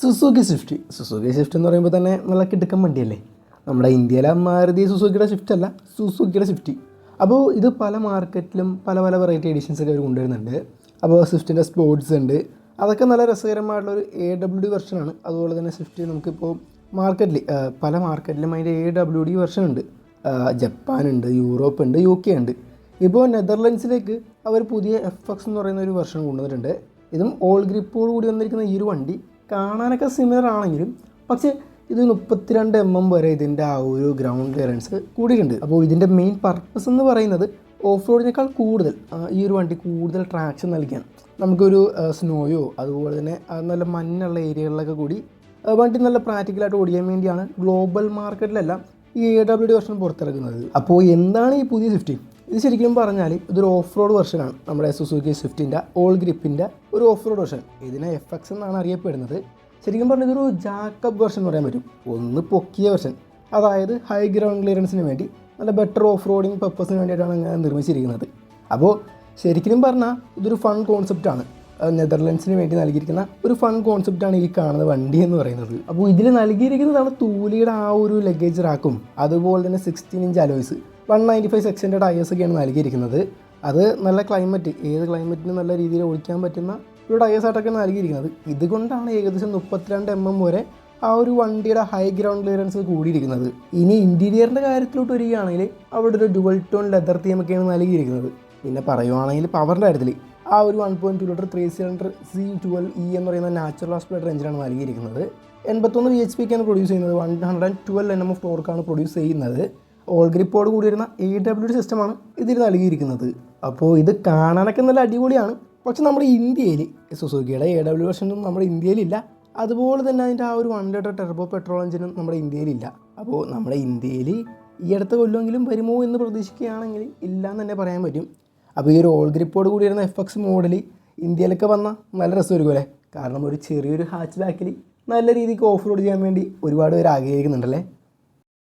Suzuki Swift. Suzuki Swift എന്ന് പറയുമ്പോൾ തന്നെ നല്ല കിടുക്കൻ വണ്ടിയല്ലേ? നമ്മുടെ ഇന്ത്യയിലെ മാരുതി സുസുക്കിയുടെ സ്വിഫ്റ്റ് അല്ല സുസുക്കിയുടെ സ്വിഫ്റ്റ്. അപ്പോൾ ഇത് പല മാർക്കറ്റിലും പല പല വെറൈറ്റി എഡിഷൻസ് ഒക്കെ അവർ കൊണ്ടുവരുന്നുണ്ട്. അപ്പോൾ സ്വിഫ്റ്റിന്റെ സ്പോർട്സ് ഉണ്ട്. അതൊക്കെ നല്ല രസകരമായിട്ടുള്ള ഒരു എ ഡബ്ല്യു ഡി വെർഷനാണ് അതുപോലെ തന്നെ സ്വിഫ്റ്റ് നമുക്കിപ്പോൾ മാർക്കറ്റിൽ പല മാർക്കറ്റിലും അതിന്റെ എ ഡബ്ല്യു ഡി വെർഷൻ ഉണ്ട്. ജപ്പാനുണ്ട് യൂറോപ്പ് ഉണ്ട് യു കെ ഉണ്ട്. ഇപ്പോൾ നെതർലൻഡ്സിലേക്ക് അവർ പുതിയ എഫ് എക്സ് എന്ന് പറയുന്ന ഒരു വെർഷൻ കൊണ്ടുവന്നിട്ടുണ്ട്. ഇതും ഓൾ ഗ്രിപ്പോട് കൂടി വന്നിരിക്കുന്ന ഈ ഒരു വണ്ടി. കാണാനൊക്കെ സിമിലർ ആണെങ്കിലും പക്ഷേ ഇത് മുപ്പത്തിരണ്ട് എം എം വരെ ഇതിന്റെ ആ ഒരു ഗ്രൗണ്ട് ക്ലിയറൻസ് കൂടിയിട്ടുണ്ട്. അപ്പോൾ ഇതിന്റെ മെയിൻ പർപ്പസ് എന്ന് പറയുന്നത് ഓഫ് റോഡിനേക്കാൾ കൂടുതൽ ഈ ഒരു വണ്ടി കൂടുതൽ ട്രാക്ഷൻ നൽകിയാണ്. നമുക്കൊരു സ്നോയോ അതുപോലെ തന്നെ നല്ല മഞ്ഞുള്ള ഏരിയകളിലൊക്കെ കൂടി വണ്ടി നല്ല പ്രാക്ടിക്കലായിട്ട് ഓടിക്കാൻ വേണ്ടിയാണ് ഗ്ലോബൽ മാർക്കറ്റിലല്ല ഈ എ ഡബ്ല്യു ഡി വെർഷൻ പുറത്തിറക്കുന്നത്. അപ്പോൾ എന്താണ് ഈ പുതിയ സ്വിഫ്റ്റ് ഇത് ശരിക്കും പറഞ്ഞാൽ ഇതൊരു ഓഫ് റോഡ് വെർഷനാണ് നമ്മുടെ സുസുക്കി സ്വിഫ്റ്റിന്റെ ഓൾ ഗ്രിപ്പിന്റെ ഒരു ഓഫ് റോഡ് വെർഷൻ ഇതിനെ എഫ് എക്സ് എന്നാണ് അറിയപ്പെടുന്നത്. ശരിക്കും പറഞ്ഞാൽ ഇതൊരു ജാക്കബ് വെർഷൻ എന്ന് പറയാൻ പറ്റും. ഒന്ന് പൊക്കിയ വെർഷൻ അതായത് ഹൈ ഗ്രൗണ്ട് ക്ലിയറൻസിന് വേണ്ടി നല്ല ബെറ്റർ ഓഫ് റോഡിങ് പർപ്പസിന് വേണ്ടിയിട്ടാണ് അങ്ങനെ നിർമ്മിച്ചിരിക്കുന്നത്. അപ്പോൾ ശരിക്കും പറഞ്ഞാൽ ഇതൊരു ഫൺ കോൺസെപ്റ്റാണ് നെതർലൻഡ്സിന് വേണ്ടി നൽകിയിരിക്കുന്ന ഒരു ഫൺ കോൺസെപ്റ്റാണ് ഈ കാണുന്ന വണ്ടി എന്ന് പറയുന്നത്. അപ്പോൾ ഇതിൽ നൽകിയിരിക്കുന്നതാണ് തൂലിയുടെ ആ ഒരു ലഗേജ് റാക്കും അതുപോലെ തന്നെ sixteen inch alloys one ninety five സെക്ഷന്റെ ടയേഴ്സ് ഒക്കെയാണ് നൽകിയിരിക്കുന്നത്. അത് നല്ല ക്ലൈമറ്റ് ഏത് ക്ലൈമറ്റിനും നല്ല രീതിയിൽ ഓടിക്കാൻ പറ്റുന്ന ഒരു ടയേഴ്സായിട്ടൊക്കെ നൽകിയിരിക്കുന്നത്. ഇതുകൊണ്ടാണ് ഏകദേശം മുപ്പത്തിരണ്ട് എം എം വരെ ആ ഒരു വണ്ടിയുടെ ഹൈ ഗ്രൗണ്ട് ക്ലിയറൻസ് കൂടിയിരിക്കുന്നത്. ഇനി ഇന്റീരിയറിന്റെ കാര്യത്തിലോട്ട് വരികയാണെങ്കിൽ അവിടെ ഒരു ഡുവൽ ടോൺ ലെതർ തീമൊക്കെയാണ് നൽകിയിരിക്കുന്നത്. പിന്നെ പറയുവാണെങ്കിൽ പവറിന്റെ കാര്യത്തിൽ ആ ഒരു one point two litre three cylinder C twelve E എന്ന് പറയുന്ന നാച്ചുറൽ ആസ്പിറേറ്റർ എഞ്ചിനാണ് നൽകിയിരിക്കുന്നത്. എൺപത്തൊന്ന് ബി എച്ച് പിക്കാണ് പ്രൊഡ്യൂസ് ചെയ്യുന്നത്. One hundred and twelve N M F ടോർക്കാണ് produce ചെയ്യുന്നത്. ഓൾ ഗ്രിപ്പോട് കൂടി വരുന്ന എ ഡബ്ല്യു സിസ്റ്റമാണ് ഇതിൽ നൽകിയിരിക്കുന്നത്. അപ്പോൾ ഇത് കാണാനൊക്കെ നല്ല അടിപൊളിയാണ്. പക്ഷെ നമ്മുടെ ഇന്ത്യയിൽ സുസുക്കിയുടെ എ ഡബ്ല്യു വെർഷനും നമ്മുടെ ഇന്ത്യയിലില്ല. അതുപോലെ തന്നെ അതിന്റെ ആ ഒരു വൺ ലിറ്റർ ടെർബോ പെട്രോൾ എഞ്ചിനും നമ്മുടെ ഇന്ത്യയിലില്ല. അപ്പോൾ നമ്മുടെ ഇന്ത്യയിൽ ഈ അടുത്ത കൊല്ലമെങ്കിലും വരുമോ എന്ന് പ്രതീക്ഷിക്കുകയാണെങ്കിൽ ഇല്ല എന്ന് തന്നെ പറയാൻ പറ്റും. അപ്പോൾ ഈ ഒരു ഓൾ ഗ്രിപ്പോട് കൂടി വരുന്ന എഫ് എക്സ് മോഡൽ ഇന്ത്യയിലൊക്കെ വന്നാൽ നല്ല രസമായിരിക്കും അല്ലേ? കാരണം ഒരു ചെറിയൊരു ഹാച്ച് ബാക്കിൽ നല്ല രീതിക്ക് ഓഫ് റോഡ് ചെയ്യാൻ വേണ്ടി ഒരുപാട് പേര് ആഗ്രഹിക്കുന്നുണ്ടല്ലേ?